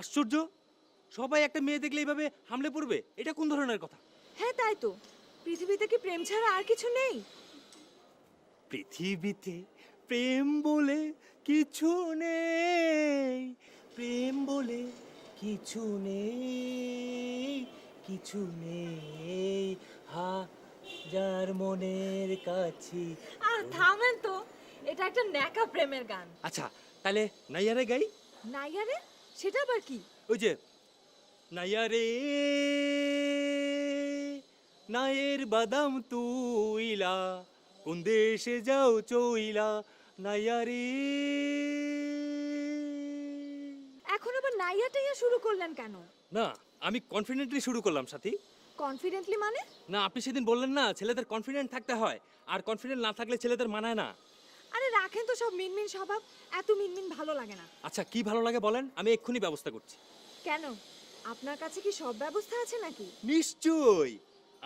আশ্চর্য? সবাই একটা মেয়ে দেখলে এইভাবে হামলে পড়বে? এটা কোন ধরনের কথা? হ্যাঁ তাই তো। পৃথিবীতে কি প্রেম ছাড়া আর কিছু নেই? পৃথিবীতে প্রেম বলে কিছু নেই। প্রেম বলে কিছু নেই কিছু নেই। হাজার মনের কাছে। আর থামেন তো এটা একটা ন্যাকা প্রেমের গান। আচ্ছা তাহলে নাইয়ারে গাই। নাইয়ারে? সেটা আবার কি? ওই যে নাইয়ারে নায়ের বাদাম তুইলা কোন দেশে যাও চইলা নাইয়ারে এখন আবার নাইয়া টাইয়া শুরু করলেন কেন? না আমি কনফিডেন্টলি শুরু করলাম সাথী। কনফিডেন্টলি মানে? না আপনি সেদিন বললেন না ছেলেদের কনফিডেন্ট থাকতে হয় আর কনফিডেন্ট না থাকলে ছেলেদের মানায় না। আরে রাখেন তো সব মিনমিন স্বভাব এত মিনমিন ভালো লাগে না। আচ্ছা কি ভালো লাগে বলেন? আমি এক্ষুনি ব্যবস্থা করছি। কেন? আপনার কাছে কি সব ব্যবস্থা আছে নাকি? নিশ্চয়ই।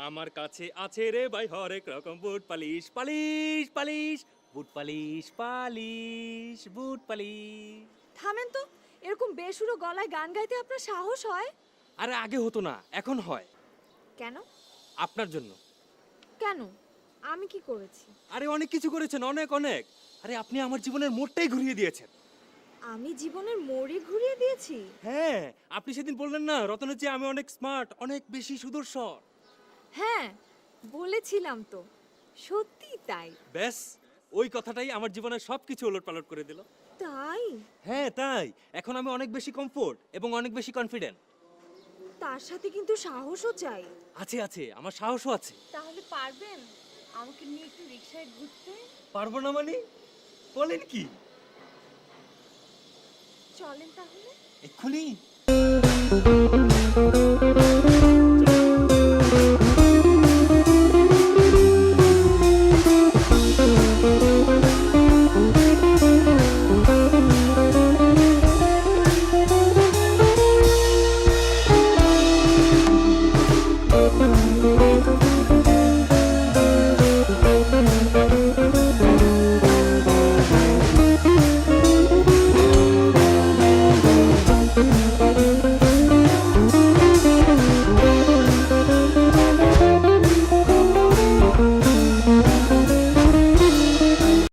আমার কাছে আছে রে ভাই হরেক রকম boot polish polish polish boot polish polish boot polish. থামেন তো এরকম বেসুরো গলায় গান গাইতে আপনার সাহস হয়? আরে আগে হতো না এখন হয়। কেন? আপনার জন্য। কেন? আমি কি করেছি? আরে অনেক কিছু করেছেন অনেক অনেক। আরে আপনি আমার জীবনের মোড়টাই ঘুরিয়ে দিয়েছেন। আমি জীবনের মোড়ই ঘুরিয়ে দিয়েছি? হ্যাঁ আপনি সেদিন বললেন না রতনের চেয়ে আমি অনেক স্মার্ট অনেক বেশি সুদর্শন। হ্যাঁ বলেছিলাম তো। সত্যি তাই। ব্যাস ওই কথাটাই আমার জীবনের সব কিছু ওলট পালট করে দিল। তাই? হ্যাঁ তাই। এখন আমি অনেক বেশি কমফোর্ট এবং অনেক বেশি কনফিডেন্ট তার সাথে কিন্তু সাহসও চাই। আছে আছে আমার সাহসও আছে। তাহলে পারবেন? আমাকে নিয়ে একটু রিক্সায় ঘুরতে? পারব না মানে? বলেন কি? চলেন তাহলে। এক্ষুনি।